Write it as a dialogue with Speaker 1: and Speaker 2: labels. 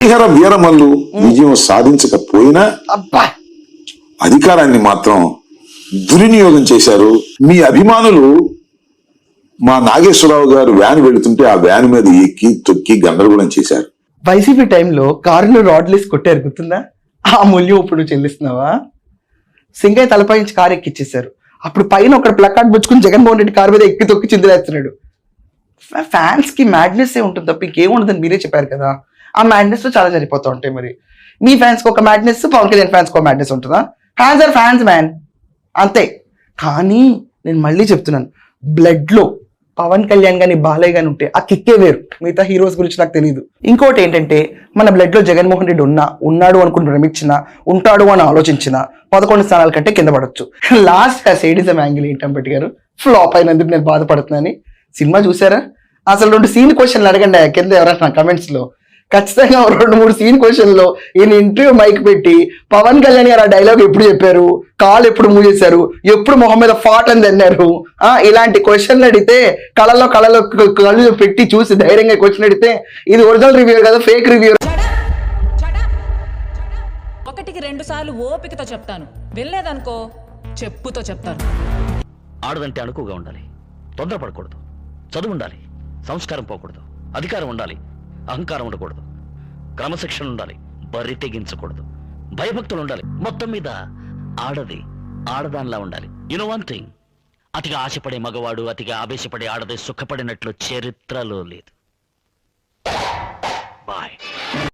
Speaker 1: హరిహర వీరమల్లు విజయం సాధించకపోయినా
Speaker 2: అబ్బా!
Speaker 1: అధికారాన్ని మాత్రం దుర్వినియోగం చేశారు. మీ అభిమానులు మా నాగేశ్వరరావు గారు వ్యాన్ వెళుతుంటే ఆ వ్యాన్ మీద ఎక్కి తొక్కి గందరగోళం చేశారు.
Speaker 2: వైసీపీ టైంలో కారును రాడ్లేసి కొట్టారు గుర్తుందా? ఆ మూల్యం ఇప్పుడు చెల్లిస్తున్నావా? సింగయ్య తలపై నుంచి కారు ఎక్కిచ్చేశారు. అప్పుడు పైన ఒక ప్లకార్డ్ పుచ్చుకుని జగన్మోహన్ రెడ్డి కారు మీద ఎక్కి తొక్కి చిందులేస్తున్నాడు. ఫ్యాన్స్కి మ్యాడ్నెస్ ఏ ఉంటుంది తప్ప ఇంకేం ఉండదని మీరే చెప్పారు కదా. ఆ మ్యాడ్నెస్ చాలా సరిపోతూ ఉంటాయి మరి. మీ ఫ్యాన్స్ ఒక మ్యాడ్నెస్ పవన్ కళ్యాణ్ ఫ్యాన్స్ ఒక మ్యాడ్నెస్ ఉంటుందా? ఫ్యాన్స్ ఆర్ ఫ్యాన్స్ మ్యాన్ అంతే. కానీ నేను మళ్ళీ చెప్తున్నాను బ్లడ్లో పవన్ కళ్యాణ్ కానీ బాలయ్య కానీ ఉంటే ఆ కిక్కే వేరు. మిగతా హీరోస్ గురించి నాకు తెలియదు ఇంకోటి ఏంటంటే మన బ్లడ్లో జగన్మోహన్ రెడ్డి ఉన్నా ఉన్నాడు అనుకుని భ్రమించిన ఉంటాడు అని ఆలోచించిన పదకొండు స్థానాల కంటే కింద పడవచ్చు లాస్ట్ ఆ సేడిజం యాంగిల్ ఏంటంపటి గారు? ఫ్లాప్ అయినందుకు నేను బాధపడుతున్నాను. సినిమా చూసారా? అసలు రెండు సీన్ క్వశ్చన్లు అడగండి కింద ఎవరైనా కమెంట్స్లో ఖచ్చితంగా రెండు మూడు సీన్ క్వశ్చన్లో ఈయన ఇంటర్వ్యూ మైక్ పెట్టి పవన్ కళ్యాణ్ గారు ఆ డైలాగ్ ఎప్పుడు చెప్పారు? కాల్ ఎప్పుడు మూవ్ చేశారు? ఎప్పుడు మొహం మీద ఫాట్ అని తిన్నారు ఆ ఇలాంటి క్వశ్చన్లు అడిగితే కళలో కళలో కళ్ళు పెట్టి చూసి ధైర్యంగా క్వశ్చన్ అడిగితే ఇది ఒరిజినల్ రివ్యూ కదా ఫేక్ రివ్యూ
Speaker 3: ఒకటికి రెండు సార్లు ఓపికతో చెప్తాను. వెళ్ళలేదనుకో చెప్పుతో చెప్తాను.
Speaker 4: ఆడదంటే అణుకుగా ఉండాలి. తొందరపడకూడదు. చదువు ఉండాలి. సంస్కారం పోకూడదు. అధికారం ఉండాలి. అహంకారం ఉండకూడదు. క్రమశిక్షణ ఉండాలి బరి తెగించకూడదు. భయభక్తులు ఉండాలి మొత్తం మీద ఆడది ఆడదానిలా ఉండాలి. యునో వన్ థింగ్ అతిగా ఆశపడే మగవాడు అతిగా ఆవేశపడే ఆడది సుఖపడినట్లు చరిత్రలో లేదు. బాయ్